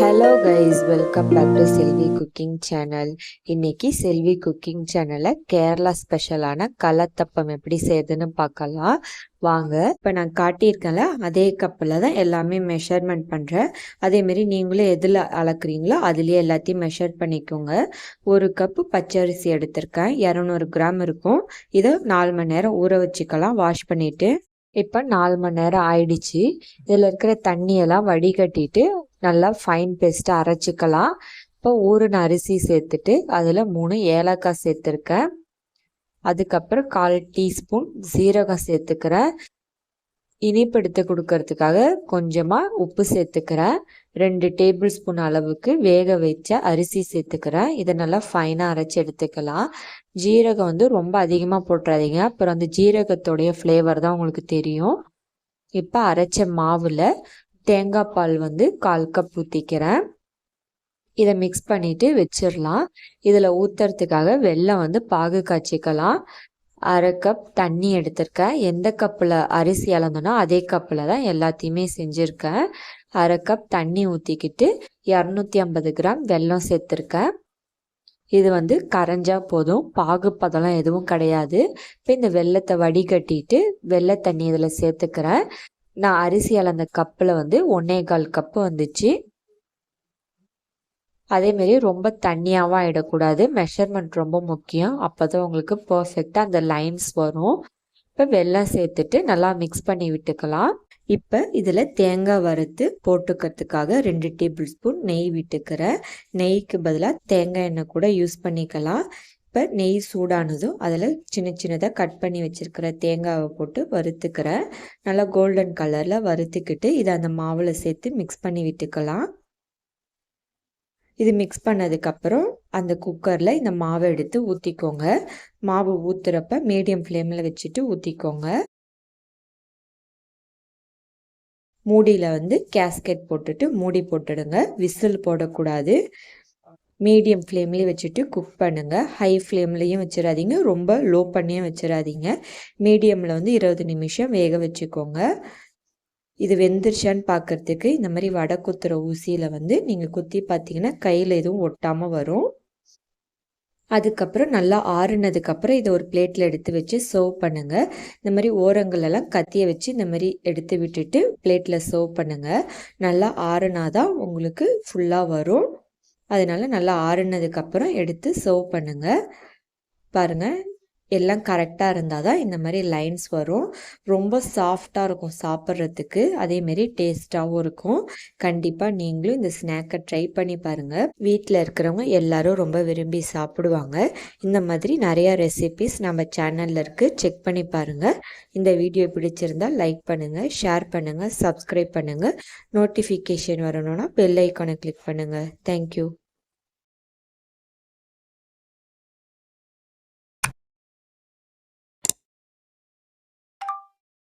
Hello guys welcome back to Selvi cooking channel இன்னைக்கு Selvi cooking சேனலில் கேரளா ஸ்பெஷலான கலத்தப்பம் எப்படி செய்யுதுன்னு பார்க்கலாம். வாங்க இப்போ நான் காட்டியிருக்கேன்ல அதே கப்பில் தான் எல்லாமே மெஷர்மெண்ட் பண்ணுறேன் அதேமாரி நீங்களும் எதில் அளக்குறீங்களோ அதுலேயே எல்லாத்தையும் மெஷர் பண்ணிக்கோங்க. ஒரு கப்பு பச்சரிசி எடுத்திருக்கேன் இரநூறு கிராம் இருக்கும். இதை நாலு மணி நேரம் ஊற வச்சுக்கலாம் வாஷ் பண்ணிவிட்டு இப்போ நாலு மணி நேரம் ஆயிடுச்சு. இதில் இருக்கிற தண்ணியெல்லாம் வடிகட்டிட்டு நல்லா ஃபைன் பேஸ்ட்டாக அரைச்சிக்கலாம். இப்போ ஊறின அரிசி சேர்த்துட்டு அதில் மூணு ஏலக்காய் சேர்த்துருக்கேன். அதுக்கப்புறம் கால் டீஸ்பூன் சீரகம் சேர்த்துக்கிறேன். இனிப்பு எடுத்து கொடுக்கறதுக்காக கொஞ்சமாக உப்பு சேர்த்துக்கிறேன். ரெண்டு டேபிள் ஸ்பூன் அளவுக்கு வேக வச்ச அரிசி சேர்த்துக்கிறேன். இதை நல்லா ஃபைனாக அரைச்சி எடுத்துக்கலாம். ஜீரகம் வந்து ரொம்ப அதிகமாக போட்டுறாதீங்க. அப்புறம் அந்த ஜீரகத்தோடைய ஃப்ளேவர் தான் உங்களுக்கு தெரியும். இப்போ அரைச்ச மாவில் தேங்காய் பால் வந்து கால் கப் ஊற்றிக்கிறேன் இதை மிக்ஸ் பண்ணிவிட்டு வச்சிடலாம். இதில் ஊற்றுறதுக்காக வெள்ளம் வந்து பாகு காய்ச்சிக்கலாம். அரை கப் தண்ணி எடுத்திருக்கேன். எந்த கப்பில் அரிசி அளந்தனோ அதே கப்பில் தான் எல்லாத்தையுமே செஞ்சுருக்கேன். அரை கப் தண்ணி ஊற்றிக்கிட்டு இரநூத்தி ஐம்பது கிராம் வெல்லம் சேர்த்துருக்கேன். இது வந்து கரைஞ்சா போதும். பாகு எதுவும் கிடையாது. இப்போ இந்த வெள்ளத்தை வடிகட்டிட்டு வெள்ளை தண்ணி இதில் சேர்த்துக்கிறேன். நான் அரிசி அளந்த கப்பில் வந்து ஒன்றே கால் கப்பு வந்துச்சு. அதேமாரி ரொம்ப தண்ணியாகவும் ஆகிடக்கூடாது மெஷர்மெண்ட் ரொம்ப முக்கியம். அப்போ தான் உங்களுக்கு பர்ஃபெக்டாக அந்த லைன்ஸ் வரும். இப்போ வெள்ளம் சேர்த்துட்டு நல்லா மிக்ஸ் பண்ணி விட்டுக்கலாம். இப்போ இதில் தேங்காய் வறுத்து போட்டுக்கிறதுக்காக ரெண்டு டேபிள் ஸ்பூன் நெய் விட்டுக்கிறேன். நெய்க்கு பதிலாக தேங்காய் எண்ணெய் கூட யூஸ் பண்ணிக்கலாம். இப்போ நெய் சூடானதும் அதில் சின்ன சின்னதாக கட் பண்ணி வச்சுருக்கிற தேங்காவை போட்டு வறுத்துக்கிறேன் நல்லா கோல்டன் கலரில் வறுத்துக்கிட்டு இதை அந்த மாவில் சேர்த்து மிக்ஸ் பண்ணி விட்டுக்கலாம். இது மிக்ஸ் பண்ணதுக்கப்புறம் அந்த குக்கரில் இந்த மாவை எடுத்து ஊற்றிக்கோங்க மாவு ஊற்றுறப்ப மீடியம் ஃப்ளேமில் வச்சுட்டு ஊற்றிக்கோங்க மூடியில் வந்து கேஸ்கெட் போட்டுட்டு மூடி போட்டுடுங்க. விசில் போடக்கூடாது. மீடியம் ஃப்ளேம்லேயே வச்சுட்டு குக் பண்ணுங்கள் ஹை ஃப்ளேம்லேயும் வச்சிடாதீங்க. ரொம்ப லோ பண்ணியும் வச்சிடாதீங்க. மீடியமில் வந்து இருபது நிமிஷம் வேக வச்சுக்கோங்க. இது வெந்துருச்சான்னு பார்க்குறதுக்கு இந்த மாதிரி வடை குத்துற ஊசியில் வந்து நீங்கள் குத்தி பார்த்தீங்கன்னா கையில் எதுவும் ஒட்டாமல் வரும். அதுக்கப்புறம் நல்லா ஆறுனதுக்கப்புறம் இதை ஒரு பிளேட்டில் எடுத்து வச்சு சர்வ் பண்ணுங்கள் இந்த மாதிரி ஓரங்களெல்லாம் கத்தியை வச்சு இந்த மாதிரி எடுத்து விட்டுட்டு பிளேட்டில் சர்வ் பண்ணுங்கள் நல்லா ஆறுனாதான் உங்களுக்கு ஃபுல்லாக வரும். அதனால் நல்லா ஆறுனதுக்கப்புறம் எடுத்து சர்வ் பண்ணுங்கள் பாருங்கள் எல்லாம் கரெக்டாக இருந்தால் தான் இந்த மாதிரி லைன்ஸ் வரும். ரொம்ப சாஃப்டாக இருக்கும் சாப்பிட்றதுக்கு. அதேமாரி டேஸ்ட்டாகவும் இருக்கும். கண்டிப்பாக நீங்களும் இந்த ஸ்நாக்கை ட்ரை பண்ணி பாருங்கள் வீட்டில் இருக்கிறவங்க எல்லாரும் ரொம்ப விரும்பி சாப்பிடுவாங்க. இந்த மாதிரி நிறையா ரெசிபிஸ் நம்ம சேனலில் இருக்குது செக் பண்ணி பாருங்கள் இந்த வீடியோ பிடிச்சிருந்தால் லைக் பண்ணுங்கள் ஷேர் பண்ணுங்கள் சப்ஸ்கிரைப் பண்ணுங்கள் நோட்டிஃபிகேஷன் வரணும்னா பெல் ஐக்கானை கிளிக் பண்ணுங்கள் தேங்க்யூ